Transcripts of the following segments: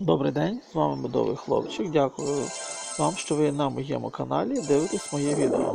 Добрий день, з вами Медовий Хлопчик. Дякую вам, що ви на моєму каналі дивитесь моє відео.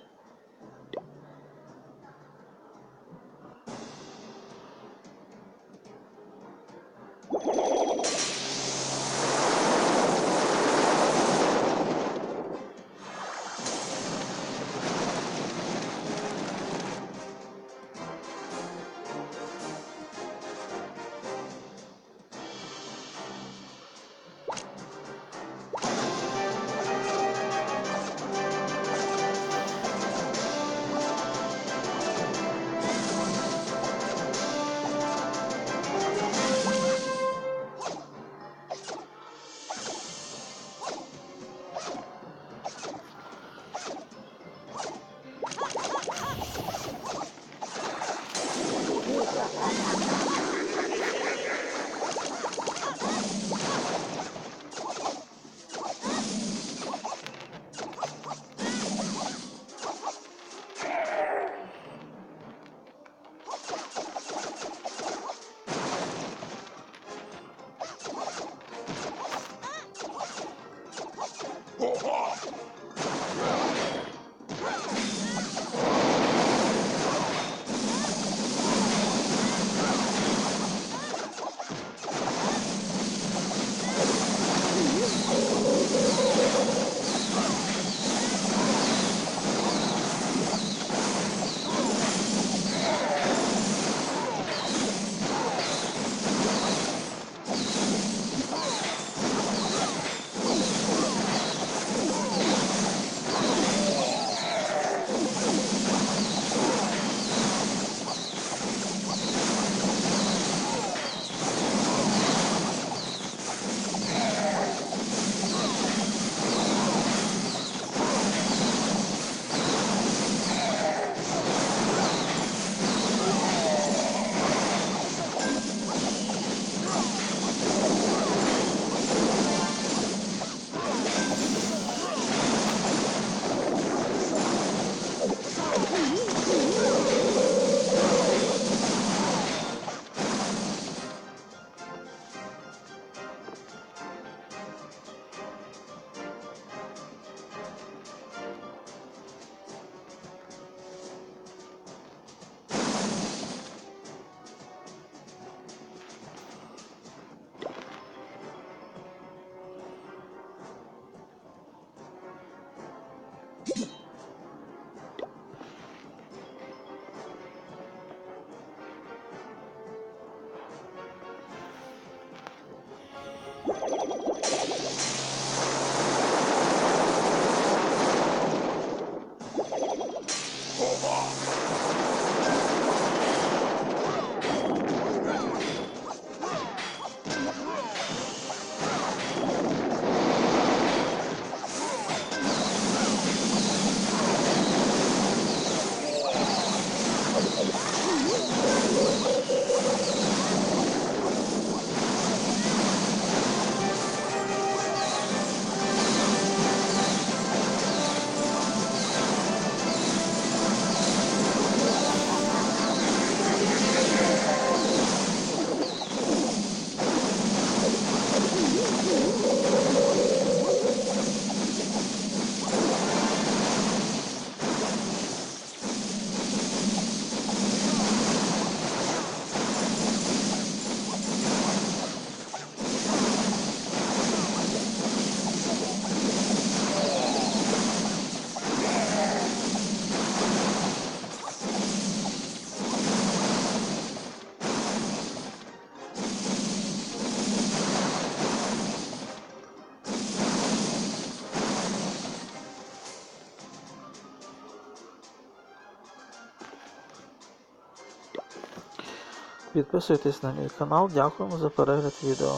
Підписуйтесь на мій канал, дякуємо за перегляд відео.